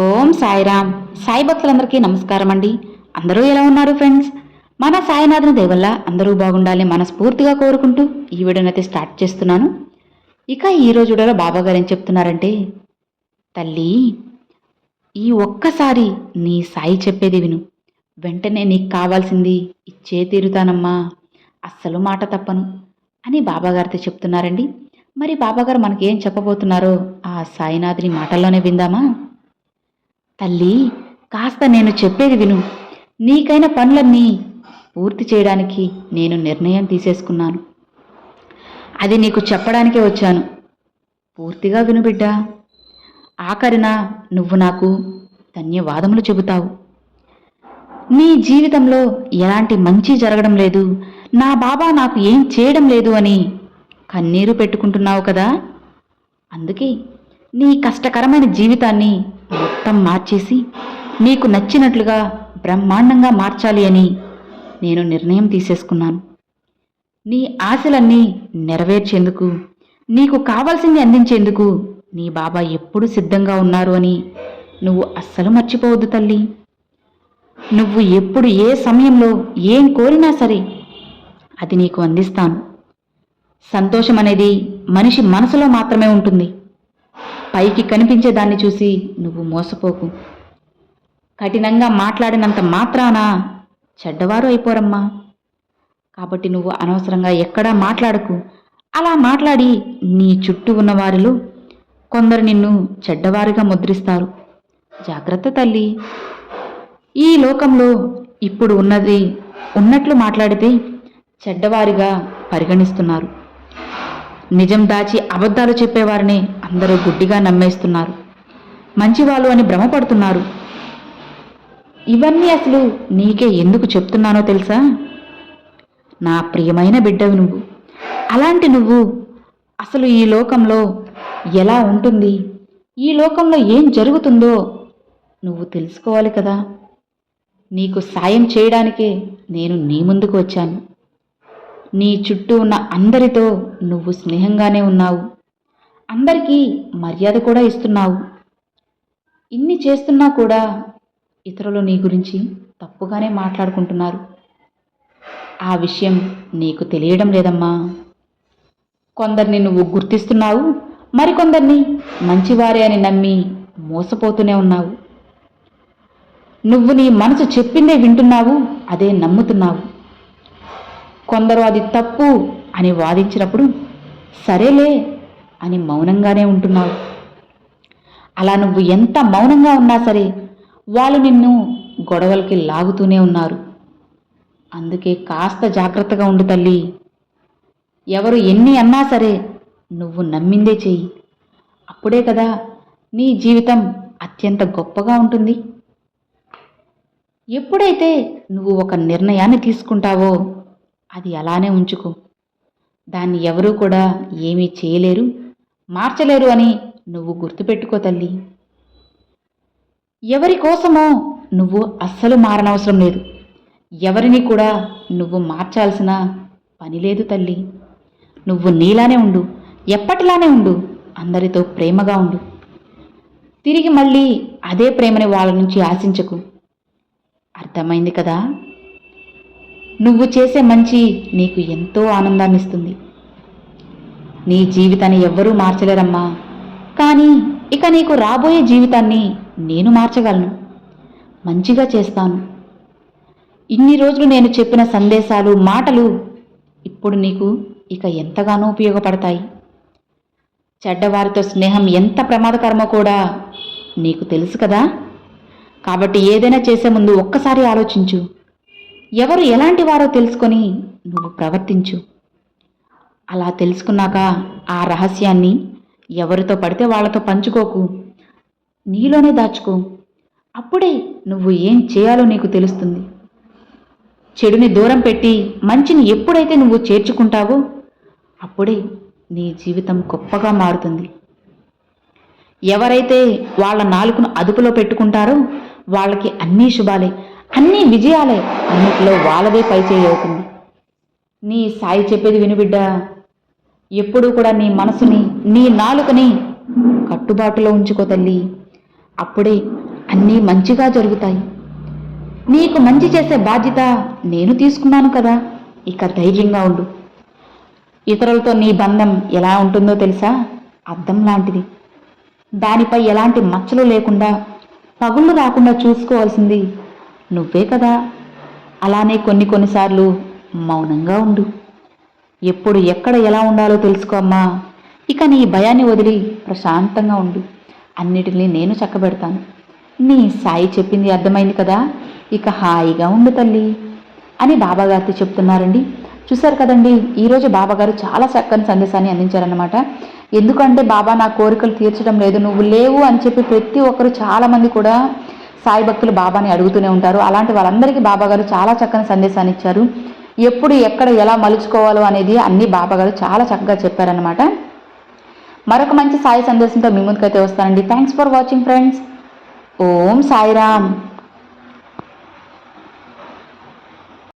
ఓం సాయిరామ్. సాయి భక్తులందరికీ నమస్కారం అండి అందరూ ఎలా ఉన్నారు ఫ్రెండ్స్? మన సాయినాథుని దేవల్ల అందరూ బాగుండాలని మనస్ఫూర్తిగా కోరుకుంటూ ఈ వీడియోనైతే స్టార్ట్ చేస్తున్నాను. ఇక ఈ రోజు వీడియోలో బాబా గారు ఏం చెప్తున్నారంటే తల్లి ఈ ఒక్కసారి నీ సాయి చెప్పేది విను. వెంటనే నీకు కావాల్సింది ఇచ్చే తీరుతానమ్మా. అస్సలు మాట తప్పను అని బాబాగారితో చెప్తున్నారండి. మరి బాబాగారు మనకేం చెప్పబోతున్నారో ఆ సాయినాథుని మాటల్లోనే విందామా? తల్లి కాస్త నేను చెప్పేది విను. నీకైన పనులన్నీ పూర్తి చేయడానికి నేను నిర్ణయం తీసేసుకున్నాను. అది నీకు చెప్పడానికే వచ్చాను. పూర్తిగా విను బిడ్డ. ఆఖరిన నువ్వు నాకు ధన్యవాదములు చెబుతావు. నీ జీవితంలో ఎలాంటి మంచి జరగడం లేదు. నా బాబా నాకు ఏం చేయడం లేదు అని కన్నీరు పెట్టుకుంటున్నావు కదా? అందుకే నీ కష్టకరమైన జీవితాన్ని మొత్తం మార్చేసి నీకు నచ్చినట్లుగా బ్రహ్మాండంగా మార్చాలి అని నేను నిర్ణయం తీసేసుకున్నాను. నీ ఆశలన్నీ నెరవేర్చేందుకు నీకు కావాల్సింది అందించేందుకు నీ బాబా ఎప్పుడు సిద్ధంగా ఉన్నారు అని నువ్వు అస్సలు మర్చిపోవద్దు తల్లి. నువ్వు ఎప్పుడు ఏ సమయంలో ఏం కోరినా సరే అది నీకు అందిస్తాను. సంతోషం అనేది మనిషి మనసులో మాత్రమే ఉంటుంది. పైకి కనిపించే దాన్ని చూసి నువ్వు మోసపోకు. కఠినంగా మాట్లాడినంత మాత్రాన చెడ్డవారు అయిపోరమ్మా. కాబట్టి నువ్వు అనవసరంగా ఎక్కడా మాట్లాడకు. అలా మాట్లాడి నీ చుట్టూ ఉన్న వారిలో కొందరు నిన్ను చెడ్డవారిగా ముద్రిస్తారు. జాగ్రత్త తల్లి. ఈ లోకంలో ఇప్పుడు ఉన్నది ఉన్నట్లు మాట్లాడితే చెడ్డవారిగా పరిగణిస్తున్నారు. నిజం దాచి అబద్ధాలు చెప్పేవారిని అందరూ గుడ్డిగా నమ్మేస్తున్నారు. మంచివాళ్ళు అని భ్రమపడుతున్నారు. ఇవన్నీ అసలు నీకే ఎందుకు చెప్తున్నానో తెలుసా? నా ప్రియమైన బిడ్డవి నువ్వు. అలాంటి నువ్వు అసలు ఈ లోకంలో ఎలా ఉంటుంది? ఈ లోకంలో ఏం జరుగుతుందో నువ్వు తెలుసుకోవాలి కదా. నీకు సాయం చేయడానికే నేను నీ ముందుకు వచ్చాను. నీ చుట్టూ ఉన్న అందరితో నువ్వు స్నేహంగానే ఉన్నావు. అందరికీ మర్యాద కూడా ఇస్తున్నావు. ఇన్ని చేస్తున్నా కూడా ఇతరులు నీ గురించి తప్పుగానే మాట్లాడుకుంటున్నారు. ఆ విషయం నీకు తెలియడం లేదమ్మా. కొందరిని నువ్వు గుర్తిస్తున్నావు మరికొందరిని మంచివారే అని నమ్మి మోసపోతూనే ఉన్నావు. నువ్వు నీ మనసు చెప్పిందే వింటున్నావు అదే నమ్ముతున్నావు. కొందరు అది తప్పు అని వాదించినప్పుడు సరేలే అని మౌనంగానే ఉంటున్నావు. అలా నువ్వు ఎంత మౌనంగా ఉన్నా సరే వాళ్ళు నిన్ను గొడవలకి లాగుతూనే ఉన్నారు. అందుకే కాస్త జాగ్రత్తగా ఉండు తల్లి. ఎవరు ఎన్ని అన్నా సరే నువ్వు నమ్మిందే చెయ్యి. అప్పుడే కదా నీ జీవితం అత్యంత గొప్పగా ఉంటుంది. ఎప్పుడైతే నువ్వు ఒక నిర్ణయాన్ని తీసుకుంటావో అది అలానే ఉంచుకో. దాన్ని ఎవరూ కూడా ఏమీ చేయలేరు. మార్చలేరు అని నువ్వు గుర్తుపెట్టుకో తల్లి. ఎవరి కోసమో నువ్వు అస్సలు మారనవసరం లేదు. ఎవరిని కూడా నువ్వు మార్చాల్సిన పని లేదు తల్లి. నువ్వు నీలానే ఉండు ఎప్పటిలానే ఉండు అందరితో ప్రేమగా ఉండు. తిరిగి మళ్ళీ అదే ప్రేమని వాళ్ళ నుంచి ఆశించకు. అర్థమైంది కదా? నువ్వు చేసే మంచి నీకు ఎంతో ఆనందాన్ని ఇస్తుంది నీ జీవితాన్ని ఎవ్వరూ మార్చలేరమ్మా. కానీ ఇక నీకు రాబోయే జీవితాన్ని నేను మార్చగలను. మంచిగా చేస్తాను. ఇన్ని రోజులు నేను చెప్పిన సందేశాలు మాటలు ఇప్పుడు నీకు ఇక ఎంతగానో ఉపయోగపడతాయి. చెడ్డవారితో స్నేహం ఎంత ప్రమాదకరమో కూడా నీకు తెలుసు కదా. కాబట్టి ఏదైనా చేసే ముందు ఒక్కసారి ఆలోచించు. ఎవరు ఎలాంటి వారో తెలుసుకొని నువ్వు ప్రవర్తించు. అలా తెలుసుకున్నాక ఆ రహస్యాన్ని ఎవరితో పడితే వాళ్ళతో పంచుకోకు. నీలోనే దాచుకో. అప్పుడే నువ్వు ఏం చేయాలో నీకు తెలుస్తుంది. చెడుని దూరం పెట్టి మంచిని ఎప్పుడైతే నువ్వు చేర్చుకుంటావో అప్పుడే నీ జీవితం గొప్పగా మారుతుంది. ఎవరైతే వాళ్ళ నాలుకను అదుపులో పెట్టుకుంటారో వాళ్ళకి అన్నీ శుభాలే అన్నీ విజయాలే. అన్నిట్లో వాళ్ళదే పైచేయి అవుతుంది. నీ సాయి చెప్పేది వినుబిడ్డా ఎప్పుడూ కూడా నీ మనసుని నీ నాలుకని కట్టుబాటులో ఉంచుకో తల్లి. అప్పుడే అన్నీ మంచిగా జరుగుతాయి. నీకు మంచి చేసే బాధ్యత నేను తీసుకున్నాను కదా. ఇక ధైర్యంగా ఉండు. ఇతరులతో నీ బంధం ఎలా ఉంటుందో తెలుసా? అద్దం లాంటిది. దానిపై ఎలాంటి మచ్చలు లేకుండా పగుళ్ళు రాకుండా చూసుకోవాల్సింది నువ్వే కదా. అలానే కొన్ని కొన్నిసార్లు మౌనంగా ఉండు. ఎప్పుడు ఎక్కడ ఎలా ఉండాలో తెలుసుకోమ్మా ఇక నీ భయాన్ని వదిలి ప్రశాంతంగా ఉండు. అన్నిటినీ నేను చక్కబెడతాను. నీ సాయి చెప్పింది అర్థమైంది కదా. ఇక హాయిగా ఉండు తల్లి. అని బాబాగారితో చెప్తున్నారండి. చూశారు కదండి ఈరోజు బాబాగారు చాలా చక్కని సందేశాన్ని అందించారన్నమాట. ఎందుకంటే బాబా నా కోరికలు తీర్చడం లేదు నువ్వు లేవు అని చెప్పి ప్రతి ఒక్కరు చాలామంది కూడా సాయి భక్తులు బాబాని అడుగుతూనే ఉంటారు. అలాంటి వాళ్ళందరికీ బాబాగారు చాలా చక్కని సందేశాన్ని ఇచ్చారు. ఎప్పుడు ఎక్కడ ఎలా మలుచుకోవాలో అనేది అన్ని బాబాగారు చాలా చక్కగా చెప్పారనమాట మరొక మంచి సాయి సందేశంతో మీ ముందుకైతే వస్తానండి. Thanks for watching friends Om Sairam.